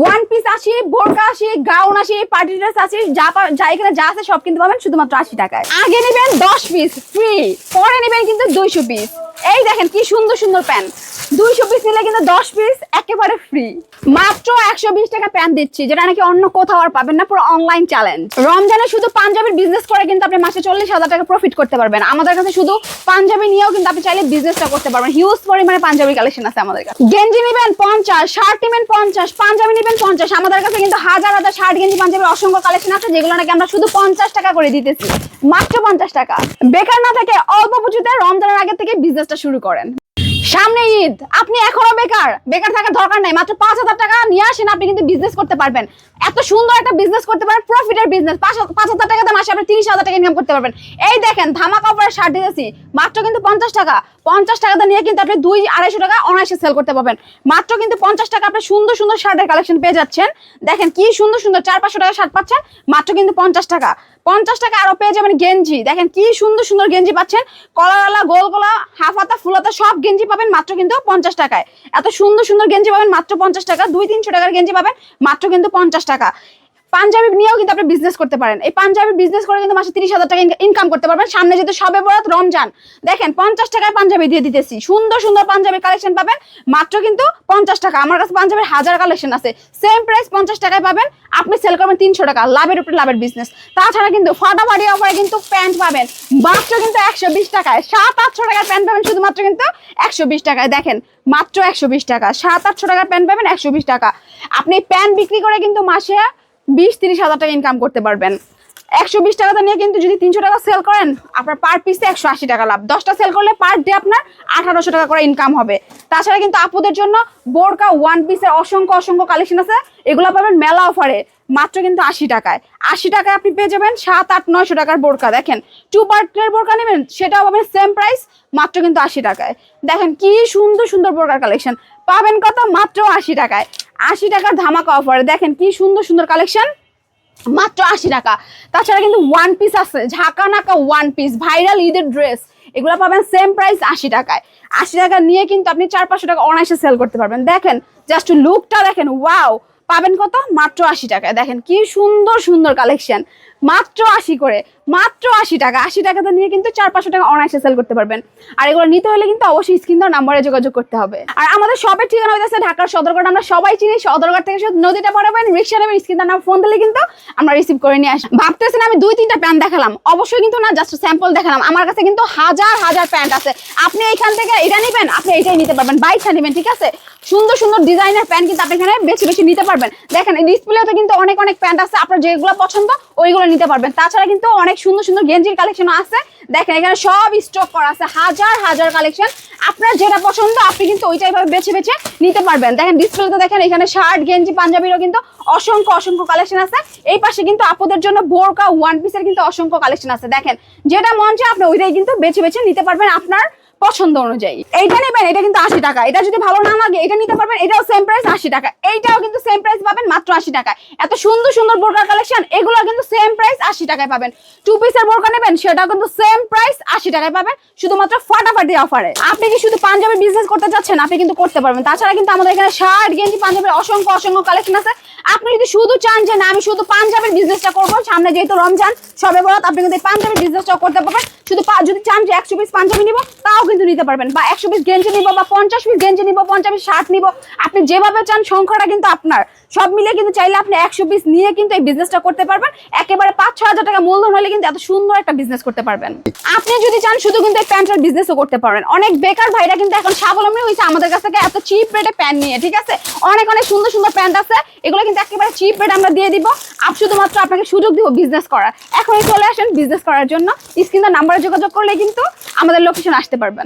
One piece আসে, বোরকা আসে গাউন আসে পার্টি ড্রেস আসে, যা যা এখানে যা আছে সব কিনতে পাবেন শুধুমাত্র আশি টাকায়। আগে নেবেন দশ পিস ফ্রি পরে নেবেন কিন্তু দুইশো পিস এই দেখেন কি সুন্দর সুন্দর প্যান্ট দুইশো পিস নিলে কিন্তু দশ পিস একেবারে ফ্রি মাত্র একশো বিশ টাকা প্যান্ট দিচ্ছি, যেটা নাকি অন্য কোথাও আর পাবেন না, পুরো অনলাইন চ্যালেঞ্জ রমজানে শুধু পাঞ্জাবির বিজনেস করে কিন্তু আপনি মাসে চল্লিশ হাজার টাকা প্রফিট করতে পারবেন। আমাদের কাছে শুধু পাঞ্জাবি নিয়েও কিন্তু আপনি চাইলে বিজনেসটা করতে পারবেন। হিউজ পরিমাণে পাঞ্জাবি কালেকশন আছে আমাদের কাছে। গেঞ্জি নেবেন পঞ্চাশ শার্ট নেবেন পঞ্চাশ, পাঞ্জাবি নেবেন পঞ্চাশ। আমাদের কাছে কিন্তু হাজার হাজার শার্ট গেঞ্জি পাঞ্জাবির অসংখ্য কালেকশন আছে, যেগুলো নাকি আমরা শুধু পঞ্চাশ টাকা করে দিতেছি। মাত্র পঞ্চাশ টাকা। বেকার না থাকে, অল্প পুঁজিতে রমজানের আগে থেকে বিজনেসটা শুরু করেন। সামনে ঈদ। আপনি এখনও বেকার। বেকার থাকার দরকার নাই। মাত্র পাঁচ হাজার টাকা নিয়ে আসেন, আপনি কিন্তু বিজনেস করতে পারবেন। এত সুন্দর একটা বিজনেস করতে পারেন প্রফিটের বিজনেস পাঁচ হাজার টাকাতে মাসে আপনি তিরিশ হাজার টাকা ইনকাম করতে পারবেন। এই দেখেন, ধামাকা অফারের শার্ট দিতেছি। মাত্র কিন্তু পঞ্চাশ টাকা। পঞ্চাশ টাকাতে নিয়ে কিন্তু আপনি দুই আড়াইশো টাকা অনায়াসে সেল করতে পারবেন। মাত্র কিন্তু পঞ্চাশ টাকা আপনি সুন্দর সুন্দর শার্টের কালেকশন পেয়ে যাচ্ছেন। দেখেন কি সুন্দর সুন্দর চার পাঁচশো টাকা শার্ট পাচ্ছেন। মাত্র কিন্তু পঞ্চাশ টাকা। পঞ্চাশ টাকা আরও পেয়ে যাবেন গেঞ্জি। দেখেন কি সুন্দর সুন্দর গেঞ্জি পাচ্ছেন। কলারালা গোল হাতা হাফাতা ফুলাতা সব গেঞ্জি পাবেন মাত্র কিন্তু পঞ্চাশ টাকায়। এত সুন্দর সুন্দর গেঞ্জি পাবেন মাত্র পঞ্চাশ টাকা, দুই তিনশো টাকার গেঞ্জি পাবেন মাত্র কিন্তু পঞ্চাশ টাকা। পাঞ্জাবি নিয়েও কিন্তু আপনি বিজনেস করতে পারেন। এই পাঞ্জাবি বিজনেস করে কিন্তু মাসে তিরিশ হাজার টাকা ইনকাম করতে পারবেন। সামনে যেহেতু সবে বরাত রমজান, দেখেন পঞ্চাশ টাকায় পাঞ্জাবি দিয়ে দিতেছি। সুন্দর সুন্দর পাঞ্জাবি কালেকশন পাবেন। মাত্র কিন্তু পঞ্চাশ টাকা। আমার কাছে পাঞ্জাবির হাজার কালেকশন আছে। সেম প্রাইস পঞ্চাশ টাকায় পাবেন। আপনি সেল করবেন তিনশো টাকা। লাভের উপরে লাভের বিজনেস তাছাড়া কিন্তু ফাটাফাটি অফারে কিন্তু প্যান্ট পাবেন। মাত্র কিন্তু একশো বিশ টাকায়। সাত, আটশো টাকার প্যান্ট পাবেন। শুধুমাত্র কিন্তু একশো বিশ টাকায়। দেখেন, মাত্র একশো বিশ টাকা। সাত, আটশো টাকার প্যান্ট পাবেন। একশো বিশ টাকা। আপনি প্যান্ট বিক্রি করে কিন্তু মাসে বিশ, তিরিশ হাজার টাকা ইনকাম করতে পারবেন। একশো বিশ টাকাটা নিয়ে কিন্তু যদি তিনশো টাকা সেল করেন, আপনার পার পিসে একশো আশি টাকা লাভ। দশটা সেল করলে পার ডে আপনার আঠারোশো টাকা করে ইনকাম হবে। তাছাড়া কিন্তু আপুদের জন্য বোরকা ওয়ান পিসের অসংখ্য অসংখ্য কালেকশন আছে। এগুলো পাবেন মেলা অফারে মাত্র কিন্তু আশি টাকায়। আশি টাকায় আপনি পেয়ে যাবেন সাত, আট, নয়শো টাকার বোরকা। দেখেন টু পার্টের বোরকা নেবেন, সেটাও পাবেন সেম প্রাইস মাত্র কিন্তু আশি টাকায়। দেখেন, কি সুন্দর সুন্দর বোরকার কালেকশন পাবেন কত? মাত্র আশি টাকায়। আশি টাকার ধামাকা অফারে দেখেন কি সুন্দর সুন্দর কালেকশন মাত্র আশি টাকা। তাছাড়া কিন্তু ওয়ান পিস আছে। ঝাঁকা নাকা ওয়ান পিস ভাইরাল ঈদের ড্রেস এগুলো পাবেন সেম প্রাইস আশি টাকায়। আশি টাকা নিয়ে কিন্তু আপনি চার পাঁচশো টাকা অনায়াসে সেল করতে পারবেন। দেখেন জাস্ট লুকটা দেখেন ওয়াও পাবেন কত? মাত্র আশি টাকায়। দেখেন কি সুন্দর সুন্দর কালেকশন মাত্র আশি করে, মাত্র আশি টাকা, আশি টাকাতে নিয়ে কিন্তু চার পাঁচশো টাকা অনায়াসে সেল করতে পারবেন। আর এগুলো নিতে হলে কিন্তু অবশ্যই স্ক্রিন দেওয়ার নাম্বারে যোগাযোগ করতে হবে। আর আমাদের শপের ঠিকানা হইতেছে ঢাকার সদরঘাট, আমরা সবাই চিনি, সদরঘাট থেকে শুধু নদীটা পাঠাবেন রিক্সা নেবেন স্ক্রিন নাম্বার ফোন দিলে কিন্তু আমরা রিসিভ করে নিয়ে আসি। ভাবতেছেন আমি দুই তিনটা প্যান্ট দেখালাম, অবশ্যই কিন্তু না জাস্ট স্যাম্পল দেখালাম। আমার কাছে কিন্তু হাজার হাজার প্যান্ট আছে। আপনি এখান থেকে এটা নেবেন, আপনি এটাই নিতে পারবেন বাইকটা নেবেন, ঠিক আছে? সুন্দর সুন্দর ডিজাইনের প্যান্ট কিন্তু আপনি এখানে বেশি বেশি নিতে পারবেন। দেখেন ডিসপ্লেতে কিন্তু অনেক অনেক প্যান্ট আছে, আপনার যেগুলো পছন্দ, ওইগুলো নিতে পারবেন। তাছাড়া কিন্তু অনেক সুন্দর সুন্দর গেঞ্জির কালেকশন আছে। দেখেন, এখানে সব স্টক করা আছে। হাজার হাজার কালেকশন আপনার যেটা পছন্দ, আপনি কিন্তু ওইটাই ভাবে বেছে বেছে নিতে পারবেন। দেখেন ডিসপ্লেতে দেখেন, এখানে শার্ট গেঞ্জি, পাঞ্জাবিরও কিন্তু অসংখ্য অসংখ্য কালেকশন আছে। এই পাশে কিন্তু আপুদের জন্য বোরকা ওয়ান পিসের কিন্তু অসংখ্য কালেকশন আছে। দেখেন, যেটা মন চায় আপনি ওইটাই কিন্তু বেছে বেছে নিতে পারবেন। আপনার পছন্দ অনুযায়ী। এইটা নেবেন, এটা কিন্তু আশি টাকা। এটা যদি ভালো না লাগে, এটা নিতে পারবেন, এটাও সেম প্রাইস আশি টাকা। এইটাও কিন্তু সেম প্রাইস পাবেন, মাত্র আশি টাকা। এত সুন্দর সুন্দর বোরকার কালেকশন এগুলো কিন্তু সেম প্রাইস আশি টাকায় পাবেন। টু পিসের বোরকা নেবেন, সেটাও কিন্তু সেম প্রাইস আশি টাকায় পাবেন, শুধুমাত্র ফাটাফাটি অফারে আপনি কি শুধু পাঞ্জাবি বিজনেস করতে চাচ্ছেন? আপনি কিন্তু করতে পারবেন। তাছাড়া কিন্তু আমাদের এখানে শার্ট গেঞ্জি, পাঞ্জাবের অসংখ্য অসংখ্য কালেকশন আছে। আপনি যদি শুধু চান যে, না, আমি শুধু পাঞ্জাবের বিজনেসটা করব সামনে যেহেতু রমজান, সবে বরাত, আপনি কিন্তু পাঞ্জাবের বিজনেসটাও করতে পারবেন। শুধু যদি চান যে একশো পিস পাঞ্জাবি নিব, তাও কিন্তু নিতে পারবেন। বা একশো পিস গেঞ্জি নিব, বা পঞ্চাশ পিস গেঞ্জি নিব, পঞ্চাশ পিস শার্ট নিব। আপনি যেভাবে চান, সংখ্যাটা কিন্তু আপনার। সব মিলিয়ে কিন্তু চাইলে আপনি একশো পিস নিয়ে কিন্তু এই বিজনেসটা করতে পারবেন। একেবারে পাঁচ ছ হাজার টাকা মূলধন হলে কিন্তু এত সুন্দর একটা বিজনেস করতে পারবেন। আপনি যদি চান, শুধু কিন্তু এই প্যান্টের বিজনেসও করতে পারবেন। অনেক বেকার ভাইরা কিন্তু এখন স্বাবলম্বী হয়েছে আমাদের কাছ থেকে এত চিপ রেটে প্যান্ট নিয়ে, ঠিক আছে? অনেক অনেক সুন্দর সুন্দর প্যান্ট আছে। এগুলো কিন্তু একেবারে চিপ রেট আমরা দিয়ে দিব। শুধুমাত্র আপনাকে সুযোগ দিব বিজনেস করার। এখনই চলে আসেন বিজনেস করার জন্য। স্ক্রিনের যোগাযোগ করলে কিন্তু আমাদের লোকেশন আসতে পারবেন